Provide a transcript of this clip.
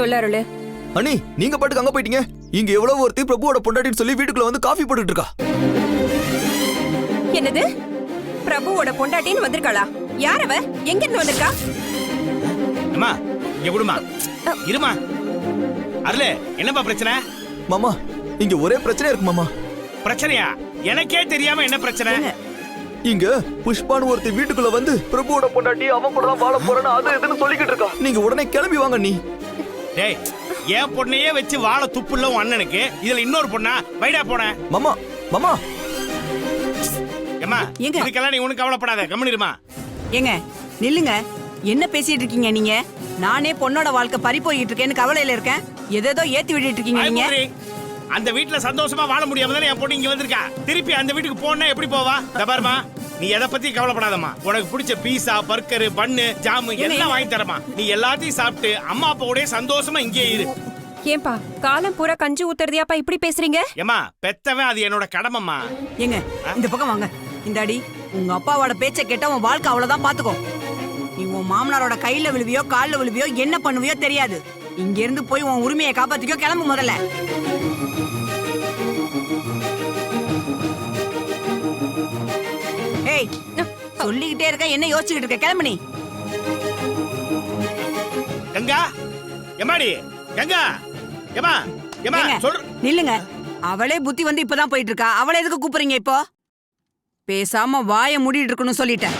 சொல்ல அருளு. அண்ணி நீங்க பாட்டுக்கு அங்க போயிட்டீங்க. இங்க எவ்வளவு ஒருத்தி பிரபுவோட பொண்டாட்டின்னு சொல்லி வீட்டுக்குள்ள வந்து காஃபி போட்டுட்டு இருக்கா? என்னது? பிரபுவோட பொண்டாட்டின்னு வந்திருக்காளா? யார் அவ? எங்க இருந்து வந்திருக்கா? அம்மா இங்க விடுமா இருமா. அருளே என்னப்பா பிரச்சனை? மாமா இங்க ஒரே பிரச்சனை இருக்கு மாமா. பிரச்சனையா? எனக்கே தெரியாம என்ன பிரச்சனை? இங்க புஷ்பான்னு ஒருத்தி வீட்டுக்குள்ள வந்து பிரபுவோட பொண்டாட்டி அவன் கூட தான் வாழ போறேன்னு அது இதுன்னு சொல்லிக்கிட்டு இருக்கா. நீங்க உடனே கிளம்பி வாங்க நீ டேய் என் பொண்ணையே வச்சு வாழ துப்புள்ள உன் அண்ணனுக்கு? இதுல இன்னொரு பொண்ணா? வைடா போன. மாமா மாமா. ஏங்க? இதுக்கெல்லாம் நீ ஒண்ணும் கவலைப்படாத கம்முனிருமா ஏங்க நில்லுங்க. என்ன பேசிட்டு இருக்கீங்க நீங்க? நானே பொண்ணோட வாழ்க்கை பறி போயிட்டு இருக்கேன்னு கவலையில இருக்கேன். எதேதோ ஏத்தி விட்டுட்டு இருக்கீங்க நீங்க? அந்த வீட்ல சந்தோஷமா வாழ முடியாம தானே என் பொண்ணு இங்க வந்திருக்கா? திருப்பி அந்த வீட்டுக்கு போனா எப்படி போவா? இந்த பாரும்மா. நீ எதை பத்தி கவலைப்படாதம்மா. உனக்கு பிடிச்ச பீஸா பர்கர் பன்னு ஜாமு எல்லாம் வாங்கி தரமா நீ எல்லாத்தையும் சாப்பிட்டு அம்மா அப்பாவோடய சந்தோஷமா இங்கே இரு. ஏன்பா காலம் பூரா கஞ்சி ஊத்துறதையாப்பா இப்படி பேசுறீங்க? ஏமா பெத்தவன் அது என்னோட கடமைம்மா. ஏங்க இந்த பக்கம் வாங்க. இந்த அடி உங்க அப்பாவோட பேச்சை கேட்டா உன் வாழ்க்கை அவ்வளவுதான் பாத்துக்கோ நீ உன் மாமனாரோட கையில விழுவியோ கால்ல விழுவியோ என்ன பண்ணுவியோ தெரியாது. இங்க இருந்து போய் உன் உரிமையை காப்பாத்திக்கோ கிளம்பு முதல்ல. சொல்லிக்கிட்டே இருக்க? என்ன யோசிச்சுக்கிட்டு இருக்க? கிளம்புனி. கங்கா எம்மாடி? கங்கா எம்மா எம்மா சொல். நில்லுங்க. அவளே புத்தி வந்து இப்பதான் போயிட்டு இருக்கா அவளை எதுக்கு கூப்பிடுறீங்க இப்போ? பேசாம வாய மூடிட்டு இருக்கணும்னு சொல்லிட்டேன்.